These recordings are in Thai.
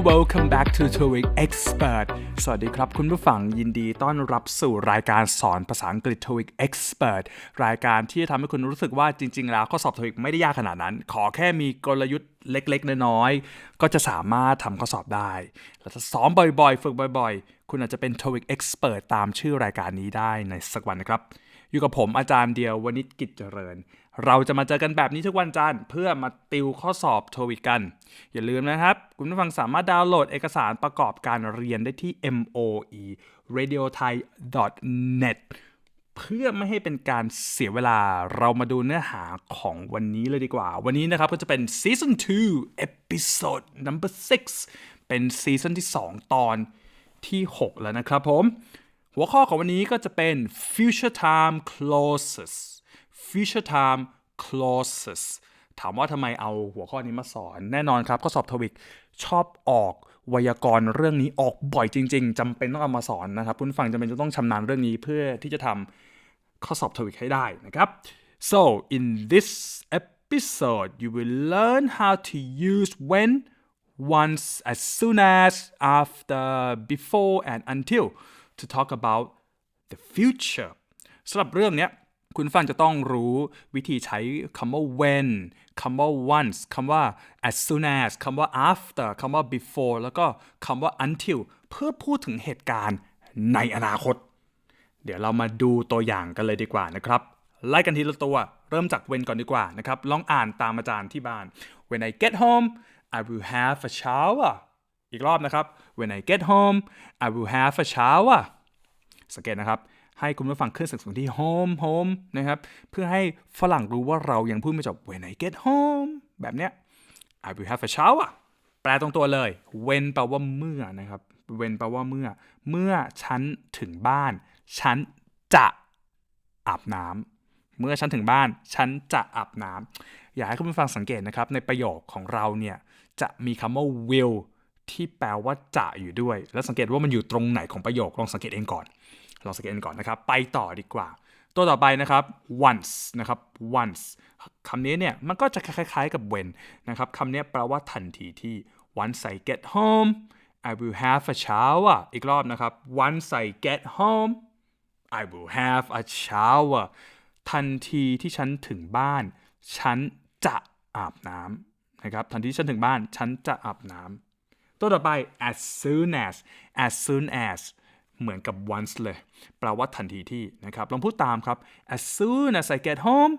Welcome back to TOEIC Expert สวัสดีครับคุณผู้ฟังยินดีต้อนรับสู่รายการสอนภาษาอังกฤษ TOEIC Expert รายการที่จะทำให้คุณรู้สึกว่าจริง ๆ แล้วข้อสอบ TOEIC ไม่ได้ยากขนาดนั้น ขอแค่มีกลยุทธ์เล็ก ๆ น้อย ๆ ก็จะสามารถทำข้อสอบได้ แล้วถ้าซ้อมบ่อยๆ ฝึกบ่อยๆ คุณอาจจะเป็น TOEIC Expert ตามชื่อรายการนี้ได้ในสักวันนะครับ อยู่กับผมอาจารย์เดียววณิชกิจเจริญ เราจะมาเจอกันแบบนี้ทุกวันจันทร์เพื่อมาติวข้อสอบโทวิกัน อย่าลืมนะครับ คุณผู้ฟังสามารถดาวน์โหลดเอกสารประกอบการเรียนได้ที่ moe radio thai net เพื่อไม่ให้เป็นการเสียเวลาเรามาดูเนื้อหาของวันนี้เลยดีกว่า วันนี้นะครับก็จะเป็น season 2 episode number 6 เป็นซีซั่นที่ 2 ตอนที่ 6 แล้วนะครับผม หัวข้อของวันนี้ก็จะเป็น future time clauses future time clauses ถามว่าทำไมเอาหัวข้อนี้มาสอน แน่นอนครับข้อสอบทวิกชอบออกไวยากรณ์เรื่องนี้ออกบ่อยจริง ๆจำเป็นต้องเอามาสอนนะครับคุณฟังจำเป็นจะต้องชำนาญเรื่องนี้เพื่อที่จะทำข้อสอบทวิกให้ได้นะครับ so in this episode you will learn how to use when once as soon as after before and until to talk about the future สำหรับเรื่องเนี้ย คุณฟังจะต้องรู้วิธีใช้คำว่า when คำว่า once คำว่า as soon as คำว่า after คำว่า before แล้วก็คำว่า until เพื่อพูดถึงเหตุการณ์ในอนาคต เดี๋ยวเรามาดูตัวอย่างกันเลยดีกว่านะครับ ไล่กันทีละตัว เริ่มจาก when ก่อนดีกว่านะครับ ลองอ่านตามอาจารย์ที่บ้าน when I get home I will have a shower อีกรอบนะครับ when I get home I will have a shower สังเกตนะครับ ให้คุณผู้ฟังขึ้นเสียงที่ home home นะครับ เพื่อให้ฝรั่งรู้ว่าเรายังพูดไม่จบ when I get home แบบเนี้ย I will have a shower แปลตรงตัวเลย when แปลว่าเมื่อนะครับ when แปลว่าเมื่อ เมื่อฉันถึงบ้าน ฉันจะอาบน้ำเมื่อฉันถึงบ้าน ฉันจะอาบน้ำอยากให้คุณผู้ฟังสังเกตนะครับ ในประโยคของเราเนี่ย จะมีคำว่า will ที่แปลว่าจะอยู่ด้วย แล้วสังเกตว่ามันอยู่ตรงไหนของประโยค ลองสังเกตเองก่อน ลองสังเกตเองก่อนนะครับ ไปต่อดีกว่า ตัวต่อไปนะครับ once นะครับ once คำนี้เนี่ยมันก็จะคล้ายๆกับ when นะครับคำนี้แปลว่าทันทีที่ once I get home I will have a shower อีกรอบนะครับ once I get home I will have a shower ทันทีที่ฉันถึงบ้าน ฉันจะอาบน้ำนะครับ ทันทีที่ฉันถึงบ้าน ฉันจะอาบน้ำตัวต่อไป as soon as as soon as เหมือนกับ once เลย แปลว่าทันทีที่นะครับ ลองพูดตามครับ as soon as I get home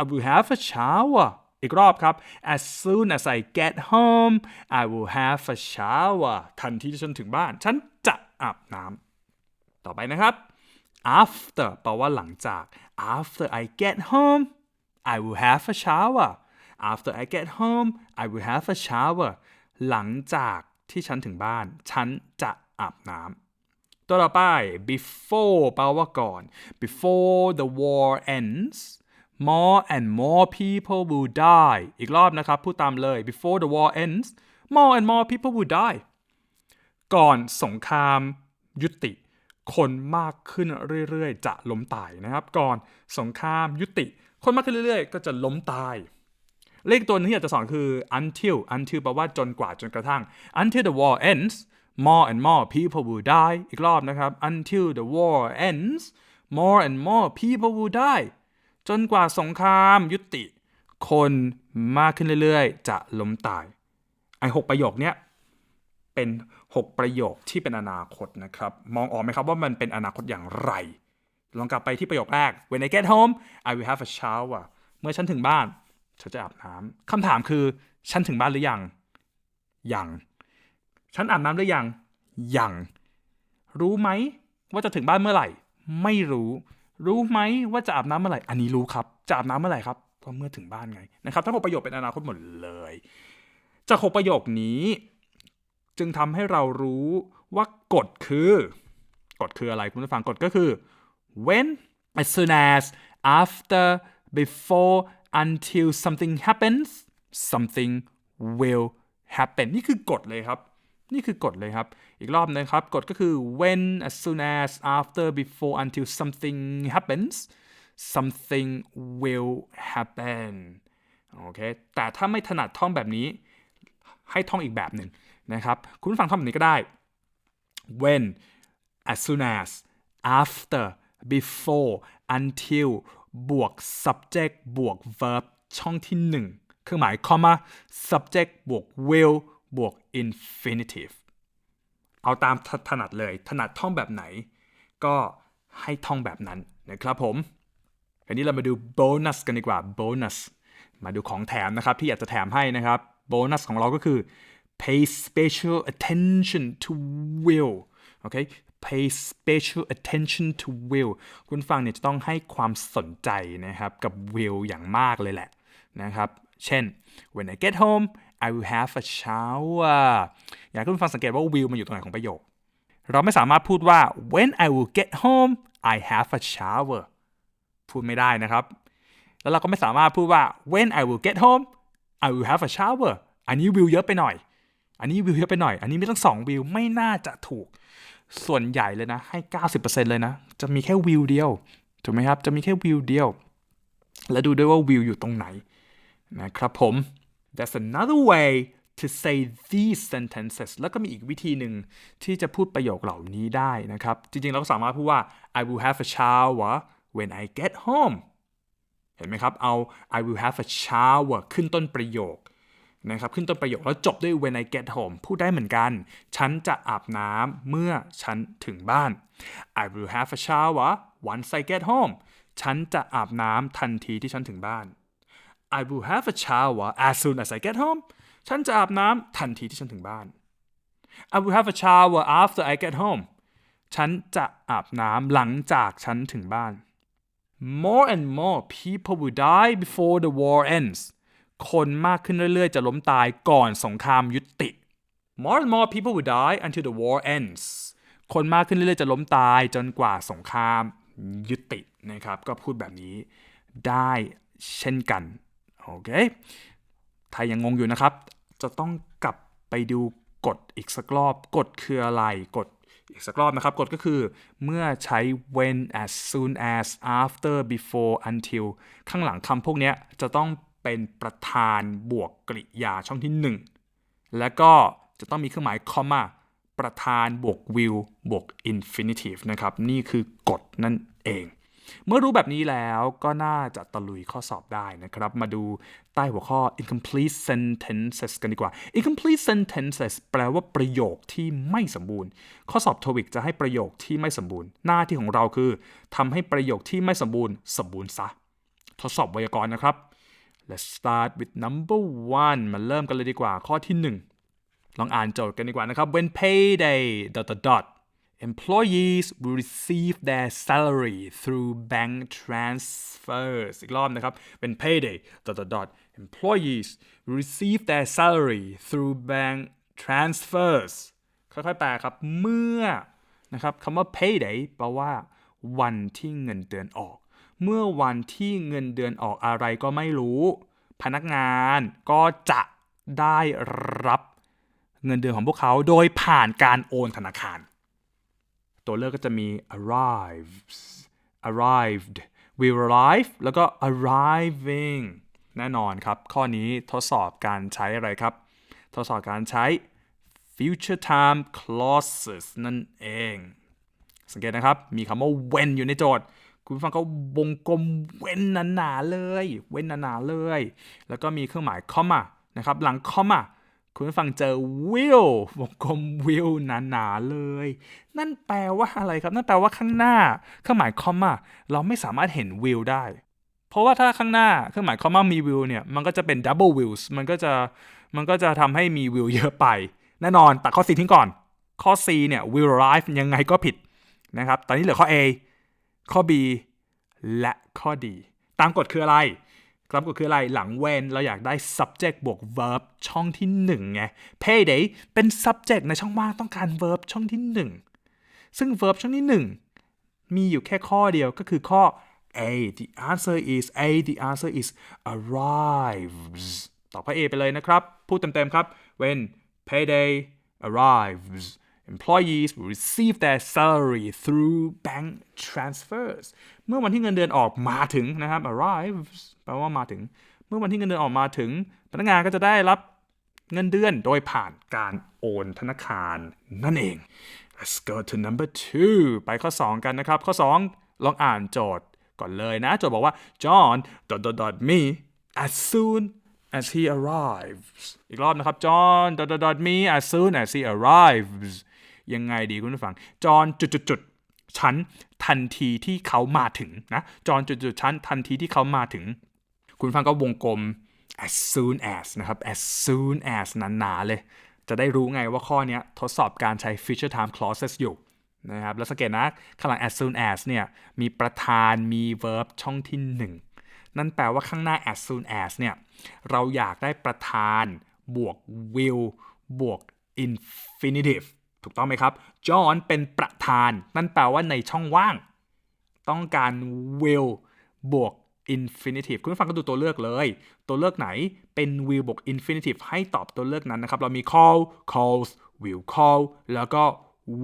I will have a shower อีกรอบครับ as soon as I get home I will have a shower ทันทีที่ฉันถึงบ้าน ฉันจะอาบน้ำต่อไปนะครับ after แปลว่าหลังจาก after I get home I will have a shower after I get home I will have a shower หลังจากที่ฉันถึงบ้าน ฉันจะอาบน้ำ ตัวต่อไป before แปลว่าก่อน before the war ends more and more people will die อีกรอบนะครับพูดตามเลย before the war ends more and more people will die ก่อนสงครามยุติ คนมากขึ้นเรื่อยๆ จะล้มตายนะครับ ก่อนสงครามยุติ คนมากขึ้นเรื่อยๆ ก็จะล้มตาย เลขตัวนึงที่อยากจะสอนคือ until until แปลว่าจนกว่าจนกระทั่ง until the war ends more and more people will die อีกรอบนะครับ until the war ends more and more people will die จนกว่าสงครามยุติ คนมากขึ้นเรื่อยๆ จะล้มตาย ไอ้หกประโยคเนี้ยเป็น 6 ประโยคที่เป็นอนาคตนะครับ มองออกไหมครับว่ามันเป็นอนาคตอย่างไร ลองกลับไปที่ประโยคแรก when I get home I will have a shower เมื่อฉันถึงบ้าน ฉันจะอาบน้ำคำถามคือ ฉันถึงบ้านหรือยัง ยัง ฉันอาบน้ำหรือยัง ยัง รู้ไหมว่าจะถึงบ้านเมื่อไหร่ ไม่รู้ รู้ไหมว่าจะอาบน้ำเมื่อไหร่ อันนี้รู้ครับ จะอาบน้ำเมื่อไหร่ครับ ก็เมื่อถึงบ้านไงนะครับ ทั้งหกประโยคเป็นอนาคตหมดเลย จากหกประโยคนี้ จึงทำให้เรารู้ว่ากฎคือกฎคืออะไรคุณผู้ฟังกฎก็คือ when as soon as after before until something happens something will happen นี่คือกฎเลยครับ นี่คือกฎเลยครับ อีกรอบนะครับ กฎก็คือ when as soon as after before until something happens something will happen โอเค แต่ถ้าไม่ถนัดท่องแบบนี้ ให้ท่องอีกแบบหนึ่งนะครับ คุณฟังทำแบบนี้ก็ได้ when as soon as after before until บวก subject บวก verb ช่องที่ 1 เครื่องหมาย comma subject บวก will บวก infinitive เอาตามถถนัดเลย ถนัดท่องแบบไหน ก็ให้ท่องแบบนั้นนะครับผมอันนี้เรามาดูโบนัสกันดีกว่าโบนัสมาดูของแถมนะครับที่อยากจะแถมให้นะครับโบนัสของเราก็คือ pay special attention to will โอเค pay special attention to will คุณฟังเนี่ยจะต้องให้ความสนใจนะครับกับ will อย่างมากเลยแหละนะครับ เช่น when I get home I will have a shower อยากให้คุณฟังสังเกตว่า will มันอยู่ตรงไหนของประโยค เราไม่สามารถพูดว่า when I will get home I have a shower พูดไม่ได้นะครับ แล้วเราก็ไม่สามารถพูดว่า when I will get home I will have a shower อันนี้ will เยอะไปหน่อย อันนี้ will เยอะไปหน่อย อันนี้ไม่ต้องสอง will ไม่น่าจะถูก ส่วนใหญ่เลยนะ ให้ 90%เลยนะ จะมีแค่ will เดียว ถูกไหมครับ จะมีแค่ will เดียว และดูด้วยว่า will อยู่ตรงไหนนะครับผม That's another way to say these sentences แล้วก็มีอีกวิธีหนึ่งที่จะพูดประโยคเหล่านี้ได้นะครับ จริงๆ เราก็สามารถพูดว่า I will have a shower when I get home เห็นไหมครับ เอา I will have a shower ขึ้นต้นประโยคนะครับ ขึ้นต้นประโยคแล้วจบด้วย when I get home พูดได้เหมือนกัน ฉันจะอาบน้ำเมื่อฉันถึงบ้าน I will have a shower once I get home ฉันจะอาบน้ำทันทีที่ฉันถึงบ้าน I will have a shower as soon as I get home ฉันจะอาบน้ำทันทีที่ฉันถึงบ้าน I will have a shower after I get home ฉันจะอาบน้ำหลังจากฉันถึงบ้าน More and more people will die before the war ends คนมากขึ้นเรื่อยๆ จะล้มตายก่อนสงครามยุติ More and more people will die until the war ends คนมากขึ้นเรื่อยๆ จะล้มตายจนกว่าสงครามยุตินะครับ ก็พูดแบบนี้ได้เช่นกัน โอเคถ้ายังงงอยู่นะครับ จะต้องกลับไปดูกฎอีกสักรอบ กฎคืออะไร กฎอีกสักรอบนะครับ กฎก็คือเมื่อใช้ when as soon as after before until ข้างหลังคำพวกนี้จะต้องเป็นประธานบวกกริยาช่องที่ 1 แล้วก็จะต้องมีเครื่องหมาย comma ประธานบวก will บวก infinitive นะครับ นี่คือกฎนั่นเอง เมื่อรู้แบบนี้แล้วก็น่าจะตะลุยข้อสอบได้นะครับ มาดูใต้หัวข้อ incomplete sentences กันดีกว่า incomplete sentences แปลว่าประโยคที่ไม่สมบูรณ์ ข้อสอบ TOEIC จะให้ประโยคที่ไม่สมบูรณ์ หน้าที่ของเราคือทำให้ประโยคที่ไม่สมบูรณ์ สมบูรณ์ซะ ทดสอบไวยากรณ์นะครับ let's start with number one มาเริ่มกันเลยดีกว่าข้อที่ 1 ลองอ่านโจทย์กันดีกว่านะครับ when payday dot dot dot employees will receive their salary through bank transfers อีกรอบนะครับ เป็น payday dot dot dot employees will receive their salary through bank transfers ค่อยๆแปลครับ เมื่อนะครับคำว่า payday แปลว่า วันที่เงินเดือนออก เมื่อวันที่เงินเดือนออกอะไรก็ไม่รู้ พนักงานก็จะได้รับเงินเดือนของพวกเขาโดยผ่านการโอนธนาคาร ตัวเลือกก็จะมี arrives arrived will arrive แล้วก็ arriving แน่นอนครับ ข้อนี้ทดสอบการใช้อะไรครับ ทดสอบการใช้ future time clauses นั่นเอง สังเกตนะครับ มีคำว่า when อยู่ในโจทย์ คุณฟังก็วงกลมเว้นหนาๆเลย เว้นหนาๆเลย แล้วก็มีเครื่องหมาย comma นะครับ หลัง comma คุณฟังเจอ will วงกลม will หนาๆเลย นั่นแปลว่าอะไรครับ นั่นแปลว่าข้างหน้า เครื่องหมาย comma เราไม่สามารถเห็น will ได้ เพราะว่าถ้าข้างหน้าเครื่องหมาย comma มี will เนี่ย มันก็จะเป็น double wills มันก็จะ มันก็จะทำให้มี will เยอะไป แน่นอนตัดข้อ C ทิ้งก่อน ข้อ C เนี่ย will arrive ยังไงก็ผิดนะครับ ตอนนี้เหลือข้อ A ข้อ B และข้อ D ตามกฎคืออะไร ตามกฎคืออะไรหลัง when เราอยากได้ subject บวก verb ช่องที่1ไง payday เป็น subject ในช่องว่างต้องการ verb ช่องที่ 1 ซึ่ง verb ช่องที่ 1 มีอยู่แค่ข้อเดียวก็คือข้อ A the answer is A the answer is arrives ตอบข้อ A ไปเลยนะครับ พูดเต็มๆครับ when payday arrives employees will receive their salary through bank transfers เมื่อวันที่เงินเดือนออกมาถึงนะครับ arrives แปลว่ามาถึง เมื่อวันที่เงินเดือนออกมาถึง พนักงานก็จะได้รับเงินเดือนโดยผ่านการโอนธนาคารนั่นเอง let's go to number two ไปข้อ 2 กันนะครับ ข้อ 2 ลองอ่านโจทย์ก่อนเลยนะ โจทย์บอกว่า John dot dot dot me as soon as he arrives อีกรอบนะครับ John dot dot dot me as soon as he arrives ยังไงดีคุณผู้ฟัง John จุดจุดจุดฉันทันทีที่เขามาถึงนะ John จุดจุดฉันทันทีที่เขามาถึง คุณฟังก็วงกลม as soon as นะครับ as soon as หนาๆเลย จะได้รู้ไงว่าข้อนี้ทดสอบการใช้ future time clauses อยู่นะครับ แล้วสังเกตนะข้างหลัง as soon as เนี่ย มีประธาน มี verb ช่องที่หนึ่งนั่นแปลว่าข้างหน้า as soon as เนี่ย เราอยากได้ประธานบวก will บวก infinitive ถูกต้องไหมครับ John เป็นประธาน นั่นแปลว่าในช่องว่าง ต้องการ will บวก infinitive คุณผู้ฟังก็ดูตัวเลือกเลย ตัวเลือกไหนเป็น will บวก infinitive ให้ตอบตัวเลือกนั้นนะครับ เรามี call calls will call แล้วก็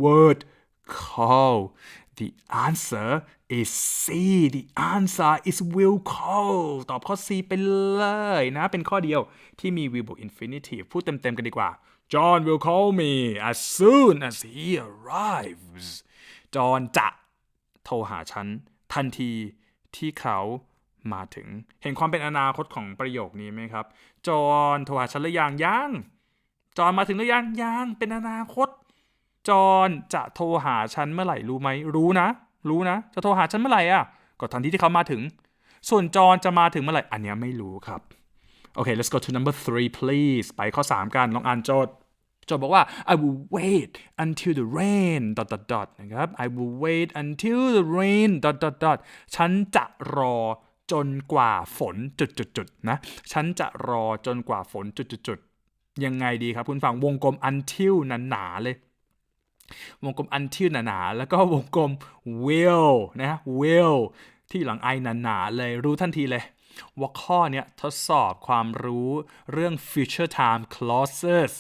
word call the answer is C the answer is will call ตอบข้อ C ไปเลยนะ เป็นข้อเดียวที่มี will บวก infinitive พูดเต็มๆกันดีกว่า John will call me as soon as he arrives John จะโทรหาฉันทันทีที่เขามาถึง เห็นความเป็นอนาคตของประโยคนี้ไหมครับ จอห์นโทรหาฉันหรือยังยังจอห์นมาถึงหรือยังยังเป็นอนาคต จอห์นจะโทรหาฉันเมื่อไหร่รู้ไหมรู้นะ รู้นะ จะโทรหาฉันเมื่อไหร่อะก็ทันทีที่เขามาถึง ส่วนจอห์นจะมาถึงเมื่อไหร่อันนี้ไม่รู้ครับ โอเค let's go to number three please ไปข้อ 3 กันลองอ่านโจทย์โจทย์บอกว่า I will wait until the rain dot dot dot นะครับ I will wait until the rain dot dot dot ฉันจะรอจนกว่าฝนจุดจุดจุดนะ ฉันจะรอจนกว่าฝนจุดจุดจุดยังไงดีครับ คุณฟังวงกลม until หนาๆเลยวงกลม until หนาๆแล้วก็วงกลม will นะ will ที่หลัง i หนาๆเลยรู้ทันทีเลย ว่าข้อเนี้ยทดสอบความรู้เรื่อง future time clauses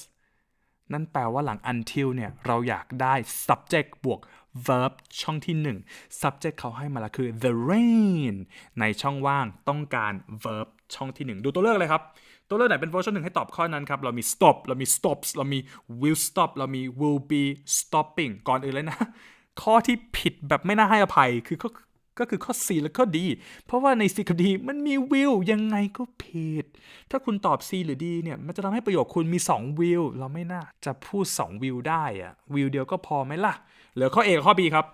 นั่นแปลว่าหลัง until เนี่ย เราอยากได้ subject บวก verb ช่องที่ 1 subject เขาให้มาแล้วคือ the rain ในช่องว่างต้องการ verb ช่องที่ 1 ดูตัวเลือกเลยครับ ตัวเลือกไหนเป็น verb ช่องหนึ่งให้ตอบข้อนั้นครับ เรามี stop เรามี stops เรามี will stop เรามี will be stopping ก่อนอื่นเลยนะ ข้อที่ผิดแบบไม่น่าให้อภัยคือ ก็คือข้อ C และข้อ D เพราะว่าใน C กับ D มันมี will ยังไงก็ผิด ถ้าคุณตอบ C หรือ D เนี่ย มันจะทำให้ประโยคคุณมี2 will เราไม่น่าจะพูด2 will ได้อะ will เดียวก็พอไหมล่ะ เหลือข้อ A กับข้อ B ครับ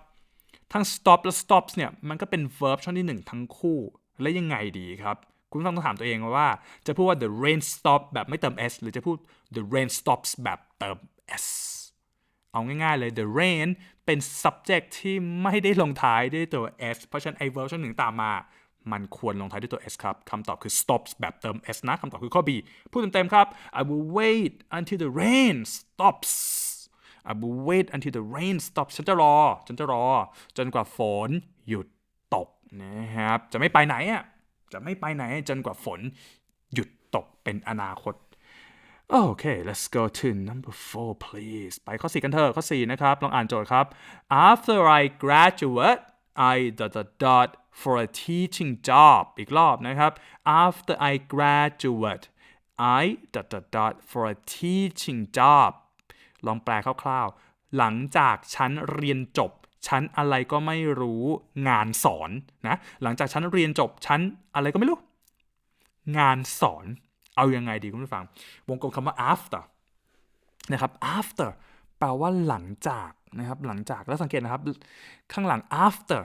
ทั้ง stop และ stops เนี่ย มันก็เป็น verb ช่องที่ 1 ทั้งคู่ และยังไงดีครับ คุณต้องถามตัวเองว่า จะพูดว่า the rain stop แบบไม่เติม s หรือจะพูด the rain stops แบบเติม s เอาง่ายๆเลย the rain เป็น subject ที่ไม่ได้ลงท้ายด้วยตัว s เพราะฉะนั้นไอ้ verb ช่องหนึ่งตามมา มันควรลงท้ายด้วยตัว s ครับคำตอบคือ stops แบบเติม s นะคำตอบคือข้อ B พูดเต็มๆครับ I will wait until the rain stops I will wait until the rain stops ฉันจะรอ ฉันจะรอ จนกว่าฝนหยุดตกนะครับ จะไม่ไปไหนอะ จะไม่ไปไหนจนกว่าฝนหยุดตกเป็นอนาคต Okay let's go to number four please ไปข้อ4กันเถอะข้อ4นะครับ ลองอ่านโจทย์ครับ After I graduate I dot dot dot for a teaching job อีกรอบนะครับ After I graduate I dot dot dot for a teaching job ลองแปลคร่าวๆ หลังจากฉันเรียนจบ ฉันอะไรก็ไม่รู้งานสอนนะ หลังจากฉันเรียนจบ ฉันอะไรก็ไม่รู้ งานสอน เอายังไงดีคุณผู้ฟัง วงกลมคำว่า after นะครับ after แปลว่าหลังจากนะครับหลังจากแล้วสังเกตนะครับ ข้างหลัง after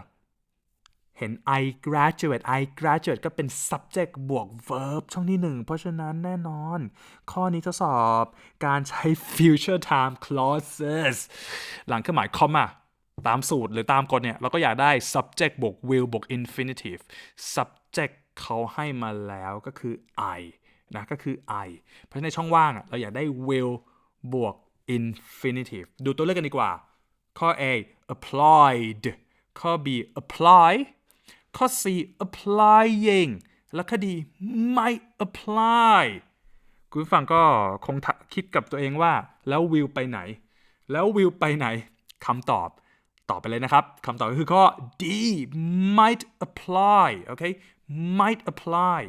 เห็น I graduate I graduate ก็เป็น subject บวก verb ช่องที่หนึ่ง เพราะฉะนั้นแน่นอน ข้อนี้ทดสอบการใช้ future time clauses หลังเครื่องหมาย comma ตามสูตรหรือตามกฎเนี่ย เราก็อยากได้ subject บวก will บวก infinitive subject เขาให้มาแล้วก็คือ I นะก็คือ I เพราะฉะนั้นในช่องว่างอะเราอยากได้ will บวก infinitive ดูตัวเลือกกันดีกว่า ข้อ A applied ข้อ B apply ข้อ C applying แล้วข้อ D ไม่ apply คุณฟังก็คงคิดกับตัวเองว่าแล้ว will ไปไหน แล้ว will ไปไหนคำตอบตอบไปเลยนะครับคำตอบก็คือข้อ D might apply โอเค might apply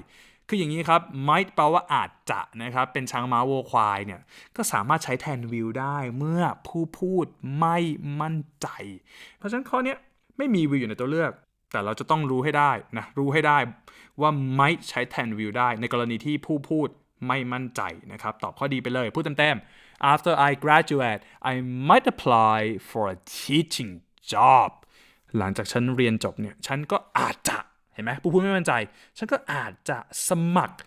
คืออย่างนี้ครับ might แปลว่าอาจจะนะครับ เป็นช้างม้าวัวควายเนี่ย ก็สามารถใช้แทน will ได้เมื่อผู้พูดไม่มั่นใจ เพราะฉะนั้นข้อนี้ไม่มี will อยู่ในตัวเลือก แต่เราจะต้องรู้ให้ได้นะ รู้ให้ได้ว่า might ใช้แทน will ได้ ในกรณีที่ผู้พูดไม่มั่นใจนะครับ ตอบข้อดีไปเลย พูดเต็มๆ after I graduate I might apply for a teaching job หลังจากฉันเรียนจบเนี่ย ฉันก็อาจจะ เห็นไหมผู้พูดไม่มั่นใจ ฉันก็อาจจะสมัคร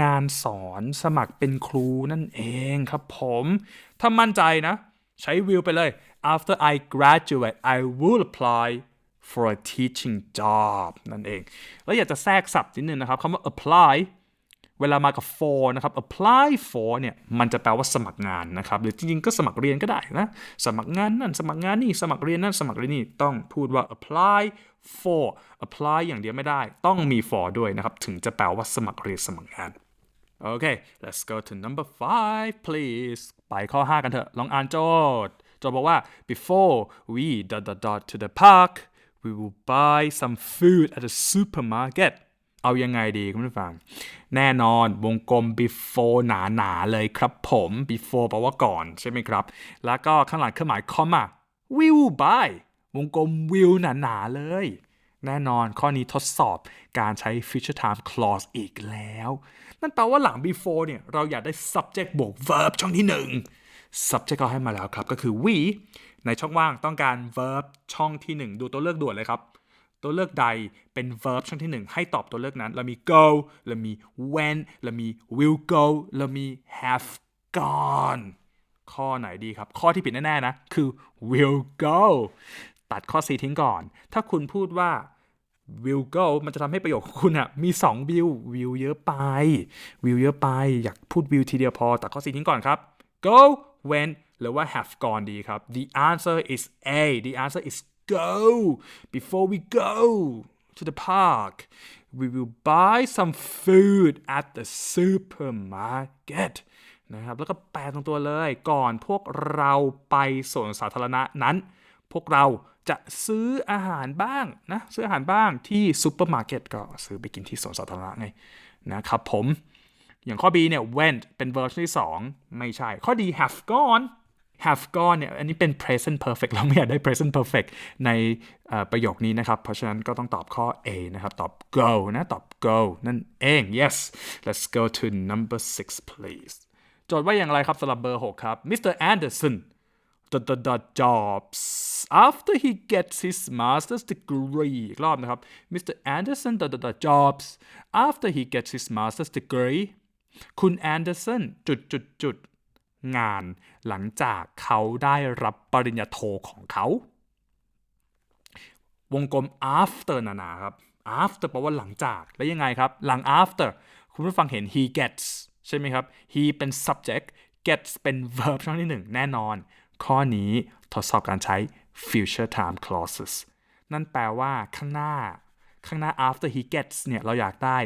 งานสอนสมัครเป็นครูนั่นเองครับผม ถ้ามั่นใจนะ ใช้วิวไปเลย after I graduate I will apply for a teaching job นั่นเอง แล้วอยากจะแทรกศัพท์นิดนึงนะครับคำว่า apply เวลามากับ for นะครับ apply for เนี่ย มันจะแปลว่าสมัครงานนะครับ หรือจริงๆ ก็สมัครเรียนก็ได้นะ สมัครงานนั่น สมัครงานนี่ สมัครเรียนนั่น สมัครเรียนนี่ ต้องพูดว่า apply for apply อย่างเดียวไม่ได้ ต้องมี for ด้วยนะครับ ถึงจะแปลว่าสมัครเรียนสมัครงาน โอเค let's go to number five please ไปข้อ 5 กันเถอะ ลองอ่านโจทย์ โจทย์บอกว่า before we dot dot dot to the park we will buy some food at the supermarket เอายังไงดีคุณผู้ฟัง แน่นอนวงกลม before หนาๆเลยครับผม before แปลว่าก่อนใช่ไหมครับ แล้วก็ข้างหลังเครื่องหมาย comma will buy วงกลม will หนาๆเลย แน่นอนข้อนี้ทดสอบการใช้ future time clause อีกแล้ว นั่นแปลว่าหลัง before เนี่ย เราอยากได้ subject บวก verb ช่องที่หนึ่ง subject เราให้มาแล้วครับ ก็คือ we ในช่องว่างต้องการ verb ช่องที่หนึ่งดูตัวเลือกด่วนเลยครับ ตัวเลือกใดเป็น verb ช่องที่หนึ่งให้ตอบตัวเลือกนั้น เรามี go เรามี when เรามี will go เรามี have gone ข้อไหนดีครับ ข้อที่ผิดแน่ ๆ นะ คือ will go ตัดข้อ C ทิ้งก่อน ถ้าคุณพูดว่า will go มันจะทำให้ประโยคของคุณอะมี 2 will will เยอะไป will เยอะไป อยากพูด will ทีเดียวพอ ตัดข้อ C ทิ้งก่อนครับ go when หรือว่า have gone ดีครับ the answer is A the answer is go before we go to the park we will buy some food at the supermarket นะครับ แล้วก็แปลตรงตัวเลย ก่อนพวกเราไปสวนสาธารณะนั้น พวกเราจะซื้ออาหารบ้างนะ ซื้ออาหารบ้างที่ซูเปอร์มาร์เก็ตก็ซื้อไปกินที่สวนสาธารณะไงนะครับผม อย่างข้อ B เนี่ย went เป็น verb ที่ 2 ไม่ใช่ ข้อ D have gone have gone เนี่ยอันนี้เป็น present perfect เราไม่อยากได้ present perfect ในประโยคนี้นะครับ เพราะฉะนั้นก็ต้องตอบข้อ A นะครับ ตอบ go นะ ตอบ go นั่นเอง yes let's go to number six please โจทย์ว่าอย่างไรครับสำหรับเบอร์ 6 ครับ Mr. Anderson the the the jobs after he gets his master's degree อีกรอบนะครับ Mr. Anderson the the the jobs after he gets his master's degree คุณแอนเดอร์สันจุดจุดจุด งานหลังจากเขาได้รับปริญญาโทของเขา วงกลม after นานาครับ after แปลว่าหลังจากแล้วยังไงครับ หลัง after คุณผู้ฟังเห็น he gets ใช่ไหมครับ he เป็น subject gets เป็น verb ช่องที่หนึ่งแน่นอน ข้อนี้ทดสอบการใช้ future time clauses นั่นแปลว่าข้างหน้า ข้างหน้า after he gets เนี่ย เราอยากได้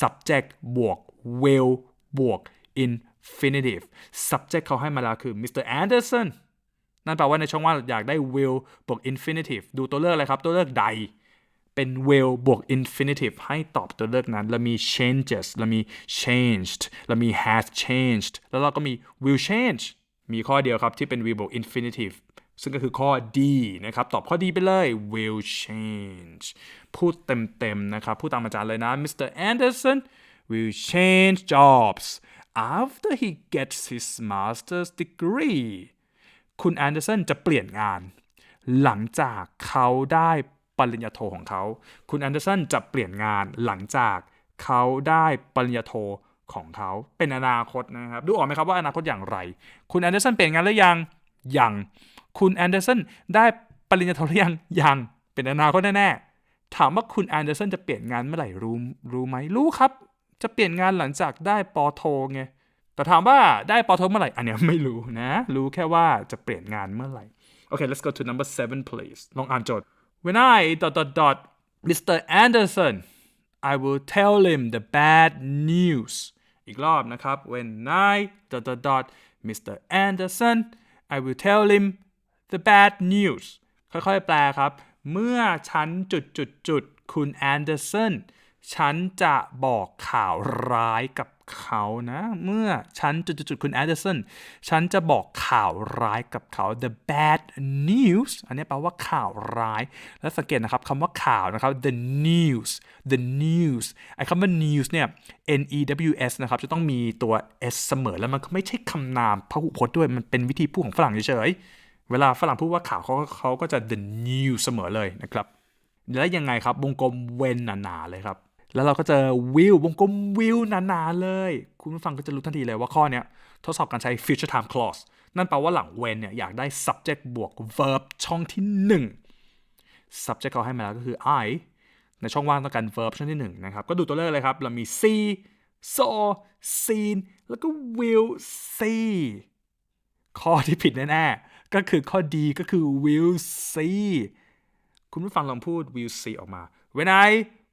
subject บวก will บวก in infinitive subject เขาให้มาแล้วคือ Mr. Anderson นั่นแปลว่าในช่องว่างอยากได้ will บวก infinitive ดูตัวเลือกอะไรครับ ตัวเลือกใด เป็น will บวก infinitive ให้ตอบตัวเลือกนั้น แล้วมี changes แล้วมี changed แล้วมี has changed แล้วเราก็มี will change มีข้อเดียวครับที่เป็น will บวก infinitive ซึ่งก็คือข้อ D นะครับ ตอบข้อ D ไปเลย will change พูดเต็มๆนะครับ พูดตามอาจารย์เลยนะ Mr. Anderson will change jobs after he gets his master's degree คุณแอนเดอร์สันจะเปลี่ยนงาน หลังจากเขาได้ปริญญาโทของเขา คุณแอนเดอร์สันจะเปลี่ยนงานหลังจากเขาได้ปริญญาโทของเขา เป็นอนาคตนะครับ ดูออกไหมครับว่าอนาคตอย่างไร คุณแอนเดอร์สันเปลี่ยนงานหรือยัง ยัง คุณแอนเดอร์สันได้ปริญญาโทหรือยัง ยัง เป็นอนาคตแน่ๆ ถามว่าคุณแอนเดอร์สันจะเปลี่ยนงานเมื่อไหร่รู้รู้ไหมรู้ครับ จะเปลี่ยนงานหลังจากได้ปอโทไงแต่ถามว่าได้ปอโทเมื่อไหร่อันเนี้ยไม่รู้นะ รู้แค่ว่าจะเปลี่ยนงานเมื่อไหร่โอเค let's go to number seven please ลองอ่านโจทย์ when I dot dot dot Mr. Anderson I will tell him the bad news อีกรอบนะครับ when I dot dot dot Mr. Anderson I will tell him the bad news ค่อยๆ แปลครับ เมื่อฉันจุดจุดจุดคุณแอนเดอร์สัน ฉันจะบอกข่าวร้ายกับเขานะ เมื่อฉันจุดๆคุณแอดเดอร์สันฉันจะบอกข่าวร้ายกับเขา the bad news อันนี้แปลว่าข่าวร้าย แล้วสังเกตนะครับคำว่าข่าวนะครับ the news the news ไอ้คำว่า news เนี่ย n e w s นะครับ จะต้องมีตัว s เสมอ แล้วมันก็ไม่ใช่คำนามพหุพจน์ด้วย มันเป็นวิธีพูดของฝรั่งเฉยๆ เวลาฝรั่งพูดว่าข่าวเขาเขาก็จะ the news เสมอเลยนะครับ แล้วยังไงครับวงกลมเวนหนาๆเลยครับ แล้วเราก็เจอวิววงกลมวิวหนาๆเลย คุณผู้ฟังก็จะรู้ทันทีเลยว่าข้อนี้ทดสอบการใช้ future time clause นั่นแปลว่าหลังเวนเนี่ยอยากได้ subject บวก verb ช่องที่ 1 subject เขาให้มาแล้วก็คือ I ในช่องว่างต้องการ verb ช่องที่1นะครับ ก็ดูตัวเลขเลยครับ เรามี see saw seen แล้วก็ will see ข้อที่ผิดแน่ๆ ก็คือข้อดีก็คือ will see คุณผู้ฟังลองพูด will see ออกมา when I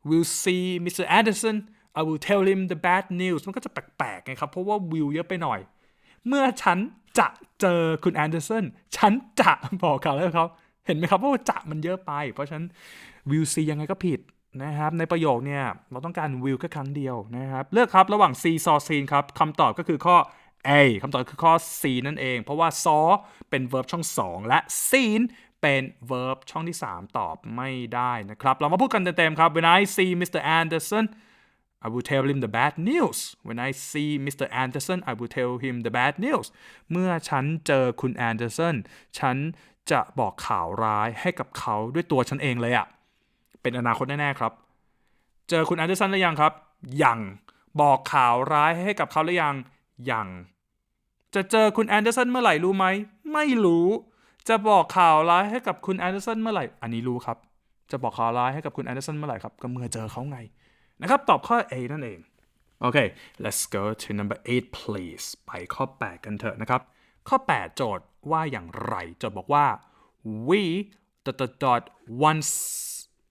will see Mr. Anderson I will tell him the bad news มันก็จะแปลกๆไงครับ เพราะว่า will เยอะไปหน่อย เมื่อฉันจะเจอคุณแอนเดอร์สัน ฉันจะบอกเขาแล้วเขาเห็นไหมครับว่าจะมันเยอะไป เพราะฉะนั้น will see ยังไงก็ผิดนะครับ ในประโยคเนี่ย เราต้องการ will แค่ครั้งเดียวนะครับ เลือกครับระหว่าง see saw seen ครับคำตอบก็คือข้อ A คำตอบคือข้อ C นั่นเอง เพราะว่า saw เป็น verb ช่อง 2 และ seen เป็น verb ช่องที่ 3 ตอบไม่ได้นะครับ เรามาพูดกันเต็มๆครับ when I see Mr. Anderson I will tell him the bad news when I see Mr. Anderson I will tell him the bad news เมื่อฉันเจอคุณแอนเดอร์สันฉันจะบอกข่าวร้ายให้กับเขาด้วยตัวฉันเองเลยอะเป็นอนาคตแน่ๆครับ เจอคุณแอนเดอร์สันหรือยังครับ ยัง บอกข่าวร้ายให้กับเขาหรือยัง ยัง จะเจอคุณแอนเดอร์สันเมื่อไหร่รู้ไหม ไม่รู้ จะบอกข่าวร้ายให้กับคุณแอนเดอร์สันเมื่อไหร่ อันนี้รู้ครับ จะบอกข่าวร้ายให้กับคุณแอนเดอร์สันเมื่อไหร่ครับ ก็เมื่อเจอเขาไง นะครับ ตอบข้อ A นั่นเอง โอเค let's go to number 8 please ไปข้อ 8 กันเถอะนะครับ ข้อ 8 โจทย์ว่าอย่างไร โจทย์บอกว่า we dot dot dot once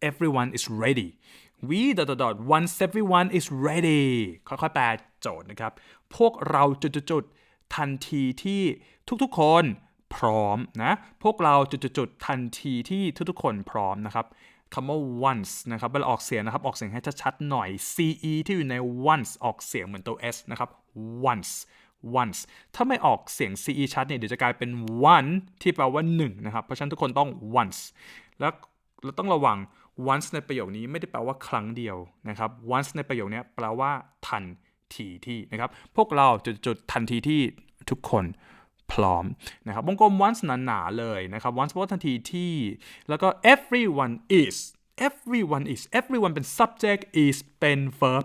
everyone is ready we dot dot dot once everyone is ready ค่อยๆแปลโจทย์นะครับ พวกเราจุดๆๆทันทีที่ทุกๆคน พร้อมนะพวกเราจุดๆทันทีที่ทุกๆคนพร้อมนะครับคำว่า once นะครับเวลาออกเสียงนะครับ ออกเสียงให้ชัดๆหน่อย ce ที่อยู่ใน once ออกเสียงเหมือนตัว s นะครับ once once ถ้าไม่ออกเสียง ce ชัดเนี่ยเดี๋ยวจะกลายเป็น one ที่แปลว่า1นะครับ เพราะฉะนั้นทุกคนต้อง once แล้วเราต้องระวัง once ในประโยคนี้ไม่ได้แปลว่าครั้งเดียวนะครับ once ในประโยคนี้แปลว่าทันทีที่นะครับ พวกเราจุดๆทันทีที่ทุกคน พร้อมนะครับวงกลม once หนาๆเลยนะครับ once ว่าทันทีที่ แล้วก็ everyone is everyone is everyone เป็น subject is เป็น verb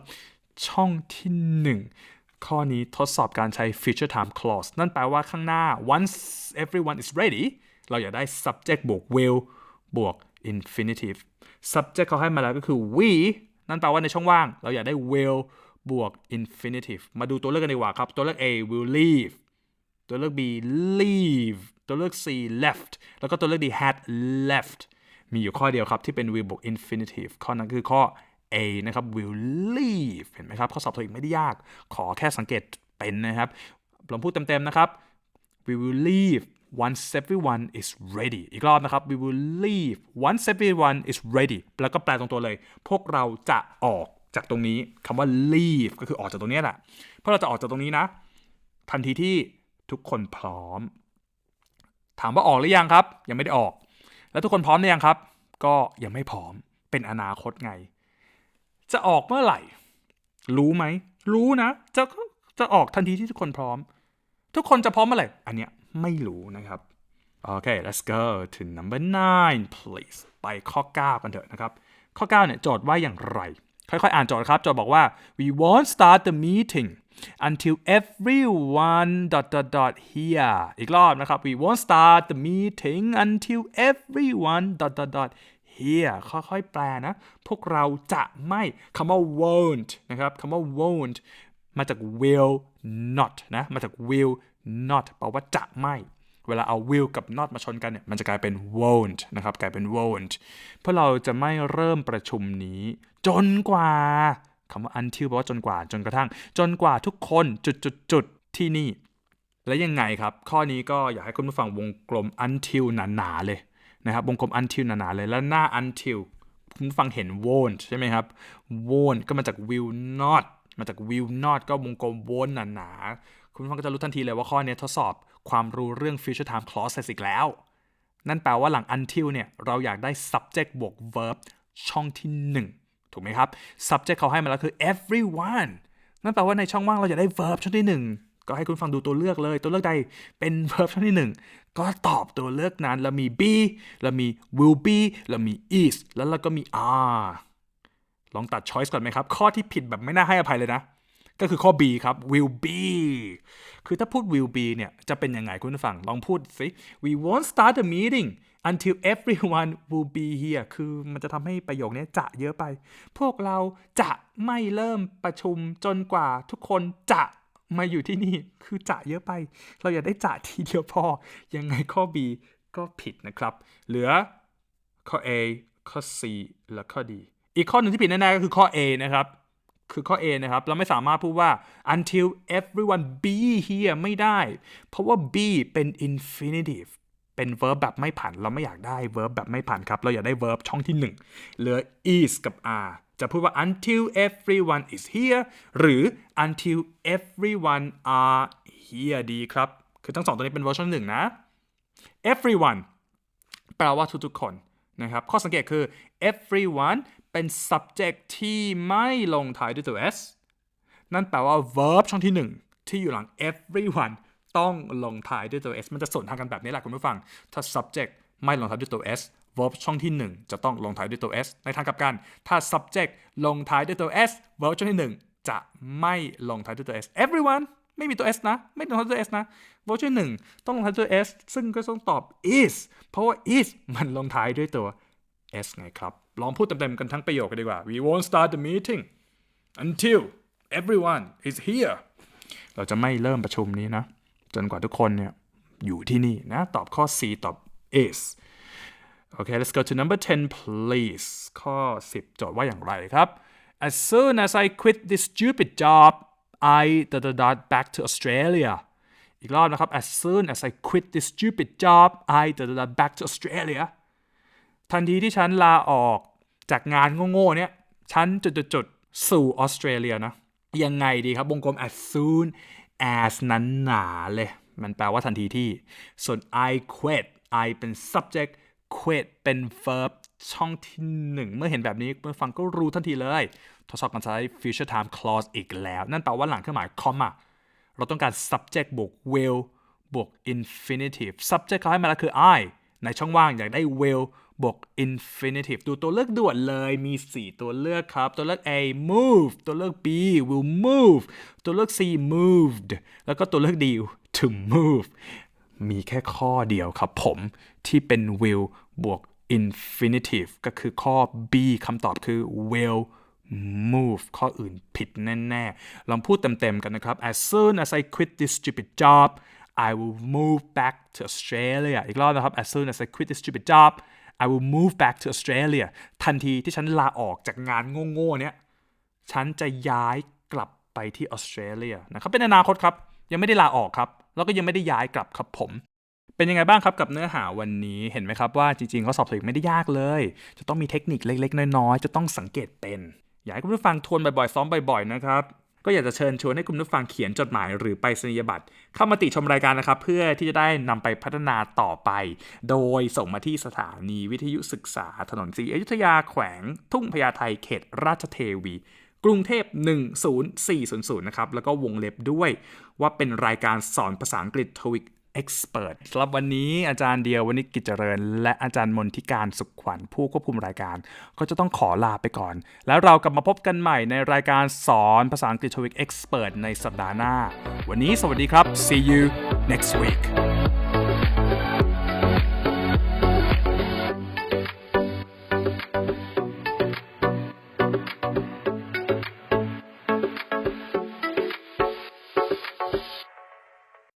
ช่องที่หนึ่งข้อนี้ทดสอบการใช้ future time clause นั่นแปลว่าข้างหน้า once everyone is ready เราอยากได้ subject บวก will บวก infinitive subject เขาให้มาแล้วก็คือ we นั่นแปลว่าในช่องว่าง เราอยากได้ will บวก infinitive มาดูตัวเลือกกันดีกว่าครับ ตัวเลือก A will leave ตัวเลือก B leave ตัวเลือก C left แล้วก็ตัวเลือก D had left มีอยู่ข้อเดียวครับที่เป็น will บวก infinitive ข้อนั้นคือข้อ A นะครับ will leave เห็นไหมครับ ข้อสอบตัวอีกไม่ได้ยาก ขอแค่สังเกตเป็นนะครับลองพูดเต็มๆนะครับ we will leave once everyone is ready อีกรอบนะครับ we will leave once everyone is ready แล้วก็แปลตรงตัวเลย พวกเราจะออกจากตรงนี้คำว่า leave ก็คือออกจากตรงนี้แหละเพราะเราจะออกจากตรงนี้นะ ทันทีที่ ทุกคนพร้อม ถามว่าออกหรือยังครับ ยังไม่ได้ออก แล้วทุกคนพร้อมหรือยังครับ ก็ยังไม่พร้อมเป็นอนาคตไง จะออกเมื่อไหร่ รู้ไหม รู้นะ จะจะออกทันทีที่ทุกคนพร้อม ทุกคนจะพร้อมเมื่อไหร่ อันเนี้ยไม่รู้นะครับ โอเค let's go to number nine please ไปข้อ 9 กันเถอะนะครับ ข้อ 9 เนี่ยโจทย์ว่าอย่างไร ค่อยๆ อ่านโจทย์ครับ โจทย์บอกว่า we won't start the meeting until everyone dot dot dot here อีกรอบนะครับ we won't start the meeting until everyone dot dot dot here ค่อยๆ แปลนะ พวกเราจะไม่คำว่า won't นะครับคำว่า won't มาจาก will not นะ มาจาก will not แปลว่าจะไม่ เวลาเอา will กับ not มาชนกันเนี่ย มันจะกลายเป็น won't นะครับ กลายเป็น won't เพราะเราจะไม่เริ่มประชุมนี้ จนกว่า คำว่า until แปลว่าจนกว่าจนกระทั่ง จนกว่าทุกคนจุดจุดจุดที่นี่ และยังไงครับ ข้อนี้ก็อยากให้คุณผู้ฟังวงกลม until หนาๆเลยนะครับ วงกลม until หนาๆเลย แล้วหน้า until คุณฟังเห็น won't ใช่ไหมครับ won't ก็มาจาก will not มาจาก will not ก็วงกลม won't หนาๆคุณฟังก็จะรู้ทันทีเลยว่าข้อนี้ทด s อบความรู้เรื่อง future time clauses อีกแล้ว นั่นแปลว่าหลัง until เนี่ย เราอยากได้ subject บวก verb ช่องที่ 1 ถูกไหมครับ subject เขาให้มาแล้วคือ everyone นั่นแปลว่าในช่องว่างเราอยากได้ verb ช่องที่ 1 ก็ให้คุณฟังดูตัวเลือกเลย ตัวเลือกใดเป็น verb ช่องที่ 1 ก็ตอบตัวเลือกนั้นแล้วมี be แล้วมี will be แล้วมี is แล้วเราก็มี are ลองตัด choice ก่อนไหมครับ ข้อที่ผิดแบบไม่น่าให้อภัยเลยนะ ก็คือข้อ B ครับ will be คือถ้าพูด will be เนี่ย จะเป็นยังไงคุณฟัง ลองพูดสิ we won't start the meeting until everyone will be here คือมันจะทำให้ประโยคนี้จะเยอะไป พวกเราจะไม่เริ่มประชุมจนกว่าทุกคนจะมาอยู่ที่นี่คือจะเยอะไป เราอยากได้จะทีเดียวพอ ยังไงข้อ B ก็ผิดนะครับ เหลือข้อ A ข้อ C และข้อ D อีกข้อหนึ่งที่ผิดแน่ๆก็คือข้อ A นะครับคือข้อ A นะครับ เราไม่สามารถพูดว่า until everyone be here ไม่ได้ เพราะว่า be เป็น infinitive เป็น verb แบบไม่ผัน เราไม่อยากได้ verb แบบไม่ผันครับ เราอยากได้ verb ช่องที่ 1 เหลือ is กับ are จะพูดว่า until everyone is here หรือ until everyone are here ดีครับ คือทั้งสองตัวนี้เป็น verb ช่องหนึ่งนะ everyone แปลว่าทุกๆคนนะครับ ข้อสังเกตคือ everyone เป็น subject ที่ไม่ลงท้ายด้วยตัว s นั่นแปลว่า verb ช่องที่ 1 ที่อยู่หลัง everyone ต้องลงท้ายด้วยตัว s มันจะสวนทางกันแบบนี้แหละคุณผู้ฟัง ถ้า subject ไม่ลงท้ายด้วยตัว s verb ช่องที่ 1 จะต้องลงท้ายด้วยตัว s ในทางกลับกัน ถ้า subject ลงท้ายด้วยตัว s verb ช่องที่ 1 จะไม่ลงท้ายด้วยตัว s everyone ไม่มีตัว s นะ ไม่ลงท้ายด้วย s นะ verb ช่องที่1ต้องลงท้ายด้วย s ซึ่งก็ต้องตอบ is เพราะว่า is มันลงท้ายด้วยตัว s ไงครับ ลองพูดเต็มๆกันทั้งประโยคกันดีกว่า we won't start the meeting until everyone is here เราจะไม่เริ่มประชุมนี้นะ จนกว่าทุกคนเนี่ยอยู่ที่นี่นะ ตอบข้อ C ตอบ is Okay let's go to number 10 please ข้อ 10 โจทย์ว่าอย่างไรครับ As soon as I quit this stupid job I dot dot dot back to Australia อีกรอบนะครับ As soon as I quit this stupid job I dot dot dot back to Australia ทันทีที่ฉันลาออกจากงานโง่ๆเนี่ยฉันจุดๆสู่ออสเตรเลียนะยังไงดีครับวงกลม as soon as นั้นหนาเลย มันแปลว่าทันทีที่ ส่วน I quit I เป็น subject quit เป็น verb ช่องที่หนึ่ง เมื่อเห็นแบบนี้เมื่อฟังก็รู้ทันทีเลย ทดสอบการใช้ future time clause อีกแล้ว นั่นแปลว่าหลังเครื่องหมาย comma เราต้องการ subject บวก will บวก infinitive subject เขาให้มาแล้วคือ I ในช่องว่างอยากได้ will บวก infinitive ดูตัวเลือกด่วนเลยมี 4 ตัวเลือกครับ ตัวเลือก A move ตัวเลือก B will move ตัวเลือก C moved แล้วก็ตัวเลือก D to move มีแค่ข้อเดียวครับผมที่เป็น will บวก infinitive ก็คือข้อ B คำตอบคือ will move ข้ออื่นผิดแน่ ๆ ลองพูดเต็ม ๆ กันนะครับ as soon as I quit this stupid job I will move back to Australia อีกรอบนะครับ as soon as I quit this stupid job I will move back to Australia ทันทีที่ฉันลาออกจากงานโง่ๆเนี้ยฉันจะย้ายกลับไปที่ออสเตรเลียนะครับเป็นอนาคตครับ ยังไม่ได้ลาออกครับ แล้วก็ยังไม่ได้ย้ายกลับครับผม เป็นยังไงบ้างครับกับเนื้อหาวันนี้เห็นไหมครับว่าจริงๆเข้อสอบตัวเองไม่ได้ยากเลย จะต้องมีเทคนิคเล็กๆ น้อยๆ จะต้องสังเกตเป็น อยากให้คุณผู้ฟังทวนบ่อยๆ ซ้อมบ่อยๆนะครับ ก็อยากจะเชิญชวนให้คุณผู้ฟังเขียนจดหมายหรือไปสนียบัตรเข้ามาติชมรายการนะครับ เพื่อที่จะได้นำไปพัฒนาต่อไป โดยส่งมาที่สถานีวิทยุศึกษาถนนศรีอยุธยาแขวง ทุ่งพญาไทเขตราชเทวีกรุงเทพ 10400 นะครับ แล้วก็วงเล็บด้วยว่าเป็นรายการสอนภาษาอังกฤษทวิก Expert สำหรับวันนี้อาจารย์เดียววันนี้กิจเจริญ และอาจารย์มนทิการสุขขวัญผู้ควบคุมรายการ ก็จะต้องขอลาไปก่อน แล้วเรากลับมาพบกันใหม่ในรายการสอนภาษาอังกฤษชวิก Expert ในสัปดาห์หน้า วันนี้สวัสดีครับ see you next week